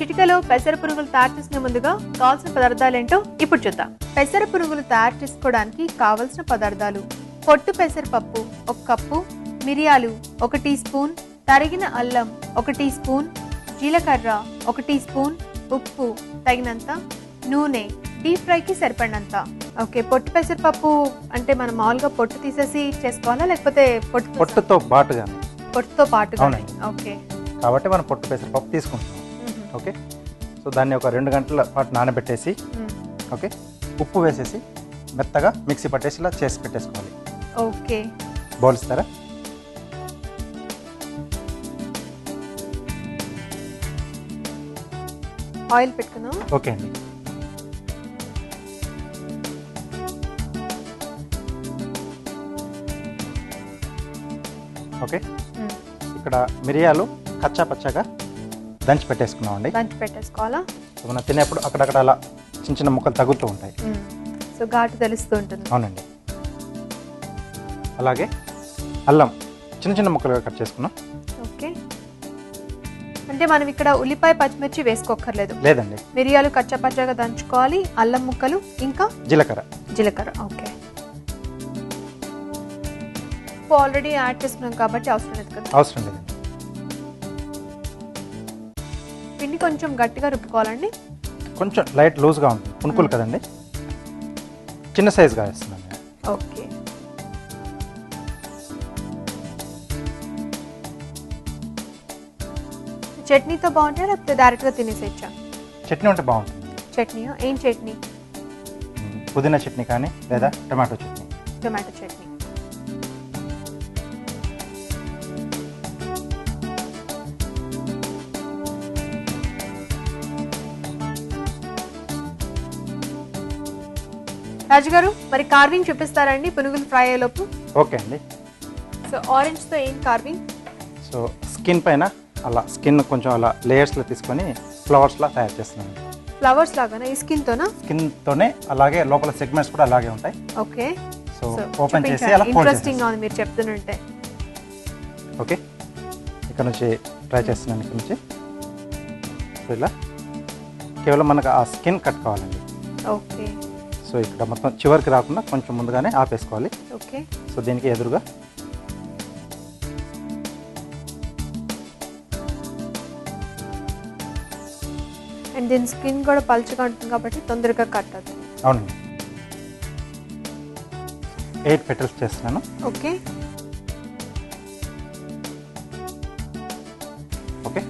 వంటింటలో పెసర పునుగులు తయారు చేసిన ముందుగా కావాల్సిన పదార్థాలు ఏంటో ఇప్పుడు చూద్దాం. పెసర పునుగులు తయారు చేసుకోవడానికి కావలసిన పదార్థాలు. పొట్టు పెసరపప్పు ఒక కప్పు మిరియాలు ఒక టీ స్పూన్ తరిగిన అల్లం ఒక టీ స్పూన్ జీలకర్ర ఒక టీ స్పూన్ ఉప్పు తగినంత నూనె డీప్ ఫ్రైకి సరిపడినంత. ఓకే పొట్టు పెసరపప్పు అంటే మనం మామూలుగా పొట్టు తీసేసి చేసుకోవాలా లేకపోతే పొట్టు పొట్టుతో బాటుగానే పొట్టుతో పాటుగా. ఓకే. కాబట్టి మనం పొట్టు పెసరపప్పు తీసుకుంటున్నాం. మ్మ్. ఓకే? సో దాన్ని ఒక రెండు గంటల పాటు నానబెట్టేసి. ఓకే? ఉప్పు వేసేసి మెత్తగా మిక్సీ పట్టేసి ఇలా చేసి పెట్టేసుకోవాలి. ఓకే. బౌల్ ఇస్తారా ఆయిల్ పెట్టుకుందాం. ఓకే అండి. ఓకే. ఇక్కడ మిరియాలు కచ్చా పచ్చగా దంచి పెట్టేసుకున్నామండి. దంచి పెట్టేసుకోవాలా? సో మనం తినేప్పుడు అక్కడక్కడ అలా చిన్న చిన్న ముక్కలు తగులుతూ ఉంటాయి. సో ఘాటు తెలుస్తూ ఉంటుంది. అవునండి. అలాగే అల్లం చిన్న చిన్న ముక్కలుగా కట్ చేసుకున్నాం. ఓకే. అంటే మనం ఇక్కడ ఉల్లిపాయ పచ్చిమిర్చి వేసుకోక్కర్లేదు. లేదండి. మిరియాలు కచ్చపచ్చగా దంచుకోవాలి. అల్లం ముక్కలు ఇంకా? జీలకర్ర. జీలకర్ర ఓకే. ఆల్రెడీ యాడ్ చేసుకున్నాం కాబట్టి అవసరం లేదు కదా. అవసరం లేదండి కొంచెం గట్టిగా రుబ్బుకోవాలండి. కొంచెం లైట్ లూజ్గా ఉంటుంది. పునుకులు కదండి. చిన్న సైజుగా వేస్తున్నాను నేను. ఓకే. చట్నీతో బాగుంటాయా? లేకపోతే డైరెక్ట్గా తినేసేయచ్చా? చట్నీ ఉంటే బాగుంటుంది. చట్నీయా? ఏం చట్నీ. పుదీనా చట్నీ కానీ లేదా టమాటో చట్నీ. టొమాటో చట్నీ. రాజుగారు మరి కార్వింగ్ చూపిస్తారండి పునుగులు ఫ్రై అయ్యేలోపు ఓకే అండి. సో ఆరెంజ్తో ఏం కార్వింగ్ సో స్కిన్ పైన అలా స్కిన్ కొంచెం అలా లేయర్స్లో తీసుకొని ఫ్లవర్స్లా తయారు చేస్తున్నాను. ఫ్లవర్స్ లాగానా? ఈ స్కిన్తోనా స్కిన్తోనే అలాగే లోపల సెగ్మెంట్స్ కూడా అలాగే ఉంటాయి. ఓకే. సో ఓపెన్ చేసి అలా ఫోల్డ్ ఇంట్రెస్టింగ్గా ఉంది మీరు చెప్తుంటే ఓకే. ఇక్కడ నుంచి ట్రై చేస్తున్నాను ఇక్కడ నుంచి. సో ఇలా. కేవలం మనకు ఆ స్కిన్ కట్ కావాలండి. ఓకే. సో ఇక్కడ మొత్తం చివరికి రాకుండా కొంచెం ముందుగానే ఆపేసుకోవాలి. ఓకే. సో దీనికి ఎదురుగా అండ్ దీని స్కిన్ కూడా పలుచగా ఉంటుంది కాబట్టి తొందరగా కట్ అవుతుంది. అవునండి. ఎయిట్ పెటల్స్ చేస్తున్నాను. ఓకే. ఓకే.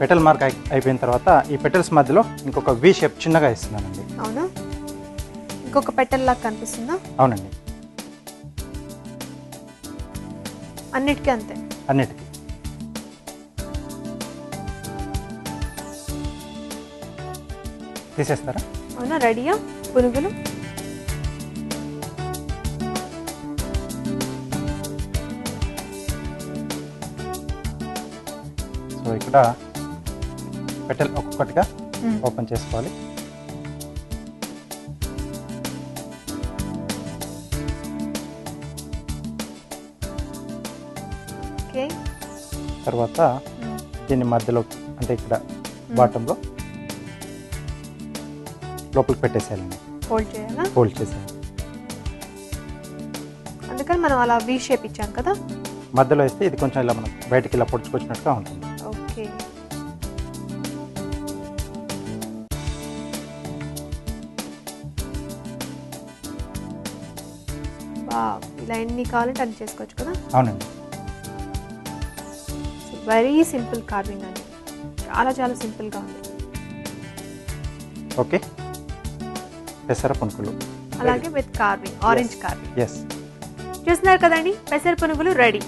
పెటల్ మార్క్ అయి- అయిపోయిన తర్వాత ఈ పెటల్స్ మధ్యలో ఇంకొక వి షేప్ చిన్నగా ఇస్తున్నానండి. అవునా? ఇంకొక పెటల్ లాగా కనిపిస్తుందా? అవునండి. అన్నిటికీ అంతే? అన్నిటికీ. తీసేస్తారా? అవునా? రెడీయా? పునుగులు? సో ఇక్కడ పెటల్ ఒక్కొక్కటిగా ఓపెన్ చేసుకోవాలి. ఓకే. తర్వాత దీన్ని మధ్యలోకి అంటే ఇక్కడ బాటంలో లోపలికి పెట్టేసేయాలండి. ఫోల్డ్ చేయాలా? ఫోల్డ్ చేసేయాలి. అందుకని మనం అలా వి షేప్ ఇచ్చాం కదా? మధ్యలో వేస్తే ఇది కొంచెం ఇలా మనకు బయటికి ఇలా పొడుచుకొచ్చినట్టుగా ఉంటుంది. ఓకే. ఇలా ఎన్ని కావాలంటే అన్ని చేసుకోవచ్చు కదా? అవునండి. వెరీ సింపుల్ కార్వింగ్ అండి. చాలా చాలా సింపుల్గా ఉంది. ఓకే. పెసర పునుకులు అలాగే with carving orange carvings చూస్తున్నారు కదండి? పెసర పునుగులు రెడీ